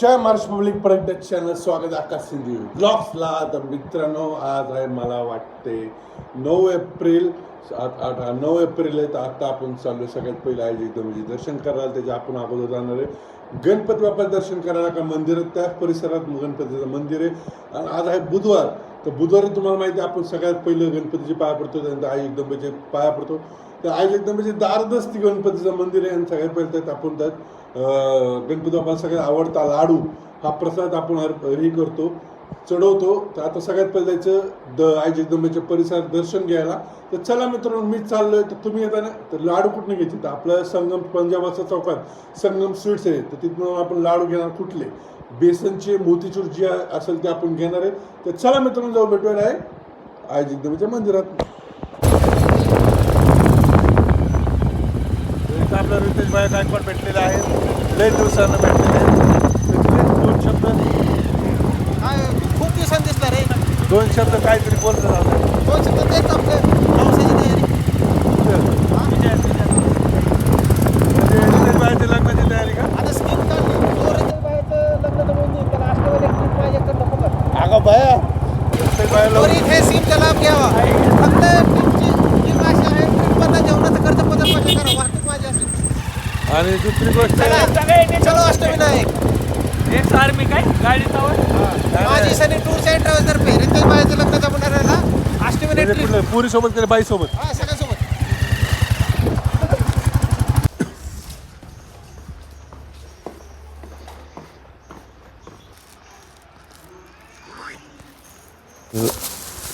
जय Maharashtra public परत channel स्वागत आकाश सिंधी. ब्लॉग्सला तर मित्रांनो आज आहे मला वाटते नऊ एप्रिल. आठ आठ नऊ एप्रिल आहे तर आता आपण चाललो सगळ्यात पहिलं आहे एकदम म्हणजे दर्शन करायला त्याच्या आपण अगोदर जाणार आहे. गणपती बाप्पा दर्शन करायला का मंदिरात त्याच परिसरात गणपतीचं मंदिर आहे. आणि आज आहे बुधवार. तर बुधवारी तुम्हाला माहिती आहे आपण सगळ्यात पहिलं गणपतीचे पाया पडतो त्यानंतर आई एकदम पाया पडतो. तर आज एकदम म्हणजे दारदस्ती गणपतीचं मंदिर आहे आणि सगळ्यात पहिले त्यात आपण त्यात गणपती बाप्पाला सगळ्यात आवडता लाडू हा प्रसाद आपण हे करतो चढवतो. तर आता सगळ्यात पहिले त्याचं द आई जगदंबेच्या म्हणजे परिसरात दर्शन घ्यायला. तर चला मित्रांनो मी चाललोय. तर तुम्ही येता ना तर लाडू कुठनं घ्यायचे? तर आपलं संगम पंजाबाचा चौकात संगम स्वीट्स आहे. तर तिथून आपण लाडू घेणार कुठले? बेसनचे मोतीचूर जे असेल ते आपण घेणार आहे. तर चला मित्रांनो जाऊ भेटूया आहे म्हणजे आई जगदंबेच्या मंदिरात. इथं आपलं रितेश भाई गायकवाड भेटलेले आहेत. लय दिवसानं भेटलेले आहेत. तर दोन शब्द. काय खूप दिवसांनी दिसला रे दोन शब्द काहीतरी बोलत झालं दोन शब्द तेच आपले पावसाची तयारी. म्हणजे रितेश भाईच्या लग्नाची तयारी का? आता स्कीम काढली. तो रितेश भाईचं लग्न जमवून देईल त्याला अष्टवाली ट्रीप माझ्याकडे नको का अगं बाया. रितेश भाई हे स्कीमचा लाभ घ्यावा. फक्त ट्रीपची जी भाषा आहे ट्रीप बंद जेवणाचं खर्च पदर पाहिजे करा वाहतूक माझी असली आणि दुसरी गोष्ट चला अष्टविनायक. एक आर्मी काय? गाडी माझी सनी टूर्स अँड ट्रॅव्हल्स तर्फे रितेश भाईचं लग्न जमवणार आहे ना अष्टविनायक पुरी सोबत बाई सोबत हा सगळ्यांसोबत.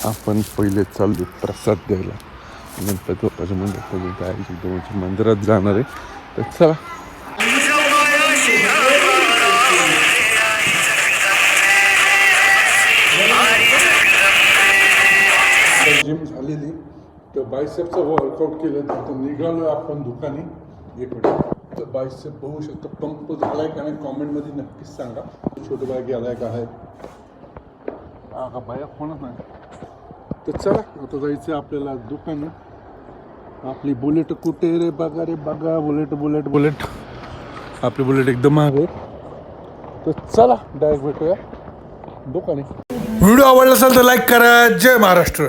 आपण पहिले चाललो प्रसाद द्यायला. गणपती बाप्पाच्या मंदिरात जगदंबेच्या मंदिरात जाणार आहे. तर चला जिम झालेली तर बायसेपचं वर्कआउट केलं तर निघालो आपण दुकानी एक मिनिट तर बायसेप बघू शकतो पंप झालाय का नाही कॉमेंटमध्ये नक्कीच सांगा. छोटं बाय गेलाय का आहे? हा बाया कोणच नाही. तर चला आता जायचं आपल्याला दुकान. आपली बुलेट कुठे रे? बघा रे बघा. Bullet bullet bullet. आपली बुलेट एकदम महाग आहे. तर चला डायरेक्ट भेटूया दुकाने. व्हिडिओ आवडला असेल तर लाईक करा. जय महाराष्ट्र.